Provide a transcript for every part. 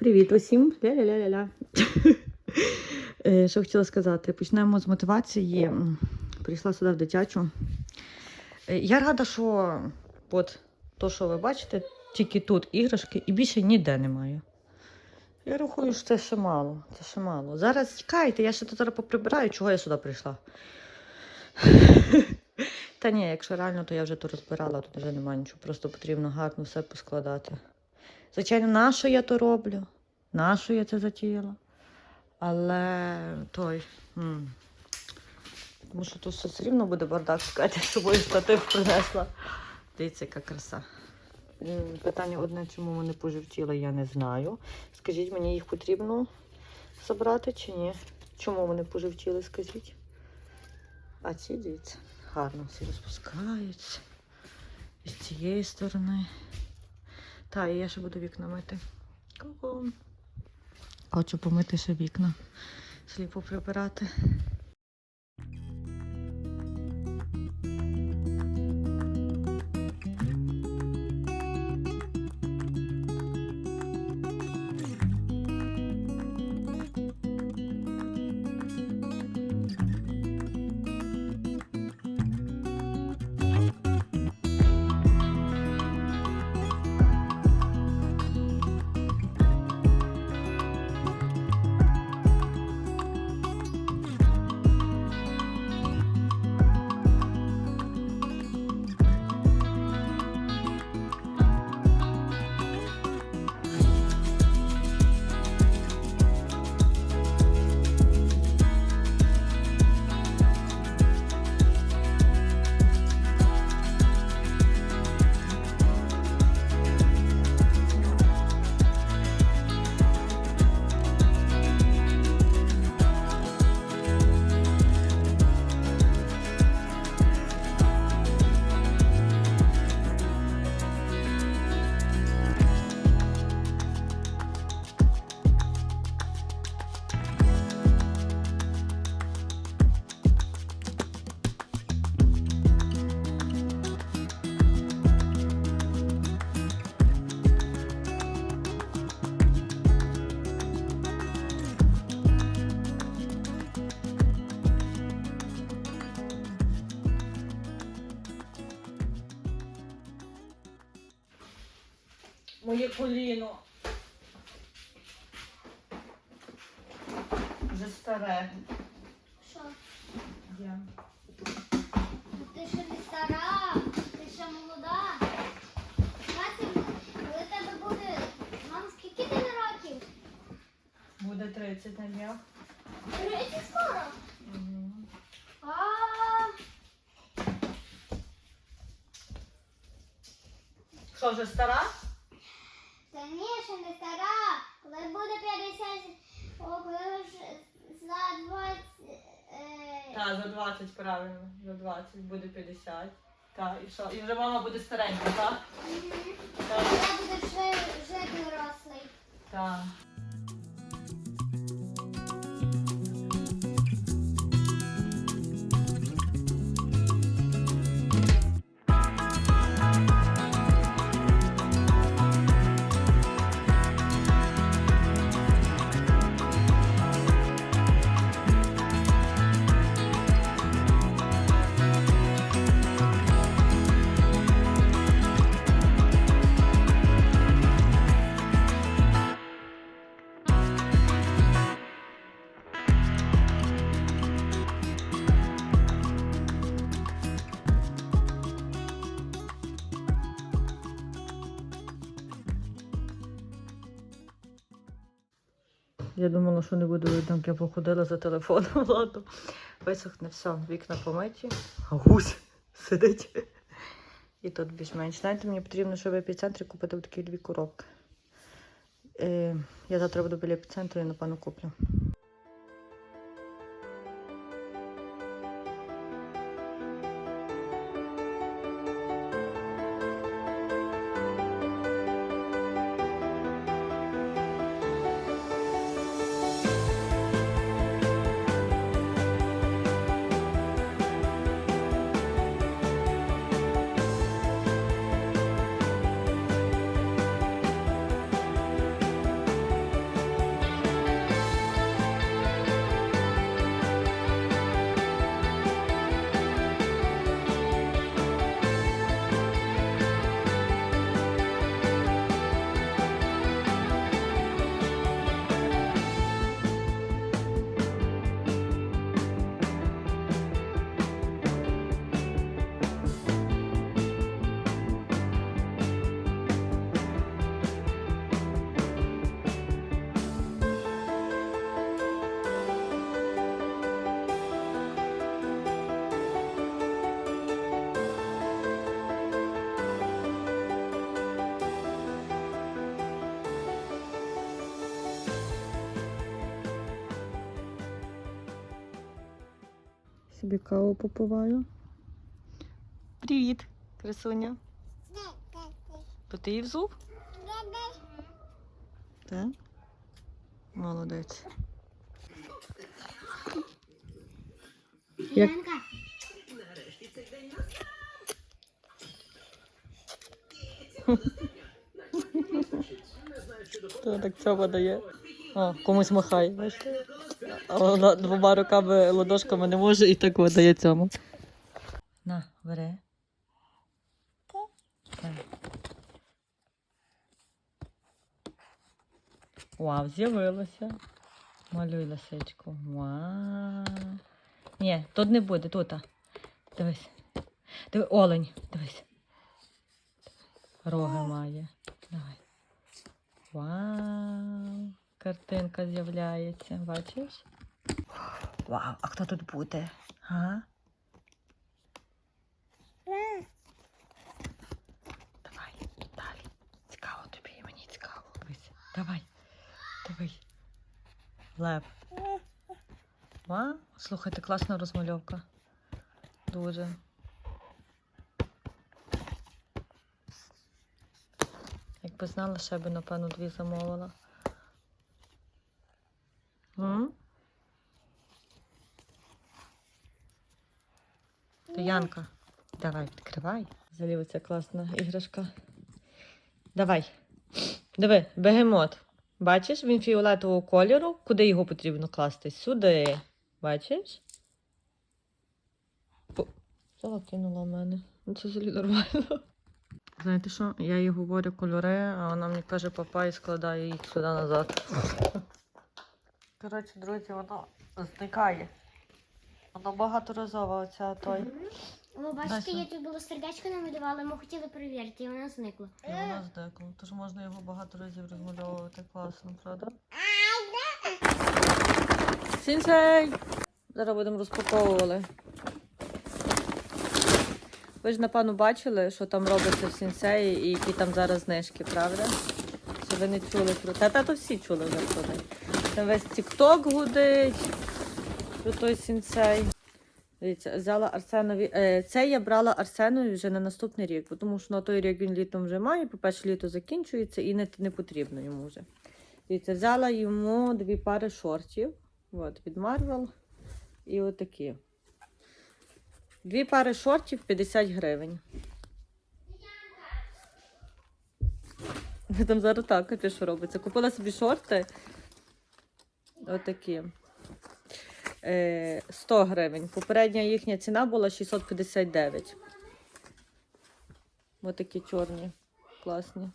Привіт усім. Ля-ля-ля-ля-ля. Е, Що хотіла сказати? Почнемо з мотивації. Прийшла сюди в дитячу. Е, Я рада, що от то, що ви бачите, тільки тут іграшки і більше ніде немає. Я рахую, що це ще мало. Це ще мало. Зараз чекайте, я ще тут зараз поприбираю, чого я сюди прийшла. Та ні, якщо реально, то я вже то розбирала, тут вже немає нічого, просто потрібно гарно все поскладати. Звичайно, на що я то роблю? На що я це затіяла? Але той. м, Тому що тут все рівно буде бардак шукати, з собою штатив принесла. Дивіться, яка краса. Питання одне, чому вони поживтіли, я не знаю. Скажіть, мені їх потрібно забрати чи ні? Чому вони поживтіли, скажіть? А ці, дивіться, гарно всі розпускаються. І з цієї сторони. Та, і я ще буду вікна мити. Ку-ку. Хочу помити ще вікна. Сліпо прибирати. Моє коліно. Вже старе. Що? Я. Ти ще не стара, ти ще молода. Катя, коли тебе буде. Мам, скільки ти років? Буде 30 на днях. Тридцять скоро. Мгм. А, Що, вже стара? та ні, ще не стара. Коли буде 50, о, коли вже за 20. За 20 правильно. За 20 буде 50. Так, і що? І вже мама буде старенька, так? мгм. Так. Я буду вже, вже дорослий. Так. Я думала, що не буде видно, як я походила за телефоном. Ладно. Висохне все, вікна помиті. А гусь сидить. І тут більш-менш. Знаєте, мені потрібно, щоб в епіцентрі купити такі дві коробки. Е, я завтра буду біля епіцентру і напевно куплю. Собі каву попиваю. Привіт, красуня. То ти її взув? Так? Молодець. Як- Янка, То так цьому дає. О, комусь махає, бачите? А двома руками ладошками не може і так видає цьому. На, бери. Так. Вау, з'явилося. Малюй лисичку. Вау. Ні, тут не буде, тут. а. Дивись. Диви, олень, дивись. Роги має. Давай. Вау! Картинка з'являється, бачиш? Вау, а хто тут буде? А? Давай, далі. Цікаво тобі і мені цікаво. Давай. Дивись. Лев. Вау, слухайте, класна розмальовка. Дуже. Якби знала, ще би, напевно, дві замовила. То Янка, давай, відкривай. Взагалі оця класна іграшка. Давай. Диви, бегемот. Бачиш, він фіолетового кольору. Куди його потрібно класти? Сюди. Бачиш? О, Взяла кинула в мене. Ну, Це взагалі нормально. Знаєте що? Я їй говорю кольори, а вона мені каже папа і складає їх сюди назад. Коротше, друзі, воно зникає. Воно багаторазово, оця той. ви бачите, я тут було сердечко намалювала, ми хотіли перевірити, і воно зникло. І воно здекло. Тож можна його багато разів розмальовувати класно, правда? Сінсей! Зараз будемо розпаковували. Ви ж, напевно, бачили, що там робиться в сінсеї і які там зараз знижки, правда? Ви не чули про те? Та то всі чули вже про те. Там весь тік-ток гудить той сінсей. Дивіться, взяла Арсенові. Е, це я брала Арсенові вже на наступний рік, тому що на той рік він літом вже має, по-перше, літо закінчується і не, не потрібно йому вже. Дивіться, взяла йому дві пари шортів от, від Marvel і отакі. Дві пари шортів 50 гривень. Там зараз так, капі, що робиться. Купила собі шорти. Отакі. Е, 100 гривень. Попередня їхня ціна була 659. Ось такі чорні, класні.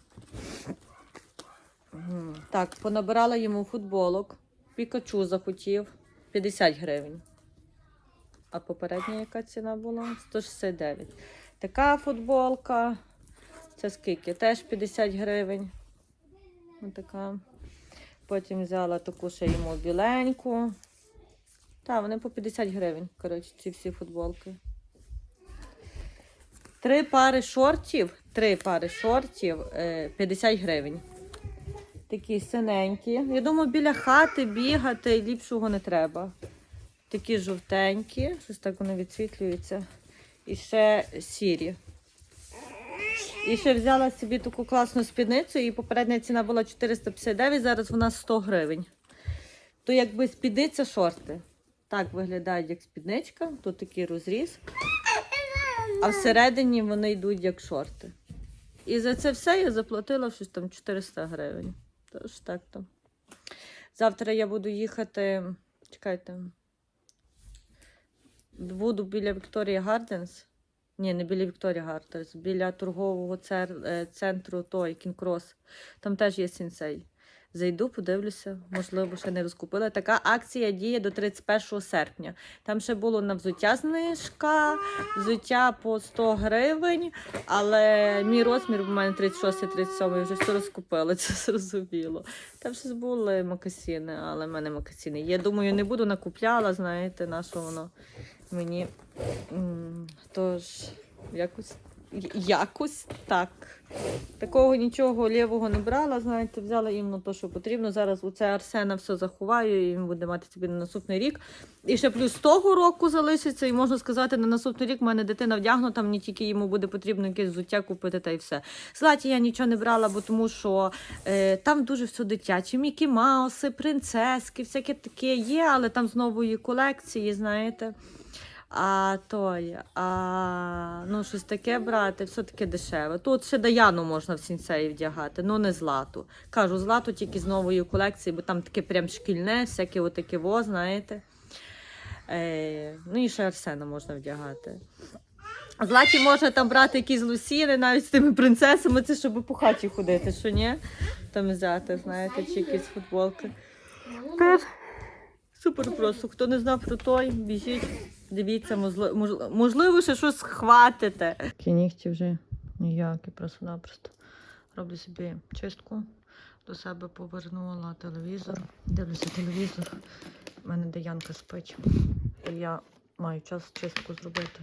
Так, понабирала йому футболок. Пікачу захотів 50 гривень. А попередня яка ціна була? 169. Така футболка. Це скільки? Теж 50 гривень. Ось така. Потім взяла таку ще йому біленьку. Так, вони по 50 гривень, коротше, ці всі футболки. Три пари шортів, три пари шортів, е, 50 гривень. Такі синенькі. Я думаю, біля хати бігати ліпшого не треба. Такі жовтенькі, щось так вони відсвітлюються. І ще сірі. І ще взяла собі таку класну спідницю, і попередня ціна була 459, зараз вона 100 гривень. То якби спідниця шорти. Так виглядають як спідничка, тут такий розріз. А всередині вони йдуть як шорти. І за це все я заплатила щось там 400 гривень. Тож так то. Завтра я буду їхати. Чекайте. Буду біля Вікторія Гарденс. Ні, не біля Вікторія Гарденс, біля торгового е, центру той Кінкрос. Там теж є сінсей. Зайду, подивлюся, можливо, ще не розкупила. Така акція діє до 31 серпня. Там ще було на взуття знижка, взуття по 100 гривень, але мій розмір у мене 36-37, вже все розкупила, це зрозуміло. Там щось були макасіни, але в мене макасіни. Я думаю, не буду накупляла, знаєте, на що воно мені. Тож, якось якось так. Такого нічого лівого не брала, знаєте, взяла іменно те, що потрібно. Зараз у це Арсена все заховаю, і він буде мати собі на наступний рік. І ще плюс того року залишиться, і можна сказати, на наступний рік в мене дитина вдягнута, мені тільки йому буде потрібно якесь взуття купити та й все. Златі я нічого не брала, бо тому що е, там дуже все дитяче. Мікі Мауси, принцески, всяке таке є, але там з нової колекції, знаєте. А той, а ну щось таке брати, все таке дешеве. Тут ще Даяну можна в сінцеї вдягати, ну не злату. Кажу, злату тільки з нової колекції, бо там таке прям шкільне, всяке отаке во, знаєте. Е, ну і ще Арсена можна вдягати. Златі можна там брати якісь лусіни, навіть з тими принцесами, це щоб по хаті ходити, що ні? Там взяти, знаєте, чи якісь футболки. Супер просто. Хто не знав про той, біжіть, дивіться, можливо, можливо ще щось схватите. Такі нігті вже ніякі, просто-напросто. Роблю собі чистку, до себе повернула телевізор. Дивлюся телевізор. У мене Деянка спить. І я маю час чистку зробити.